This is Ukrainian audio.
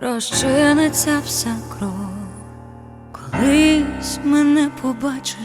розчиниться вся кров. Колись мене побачиш.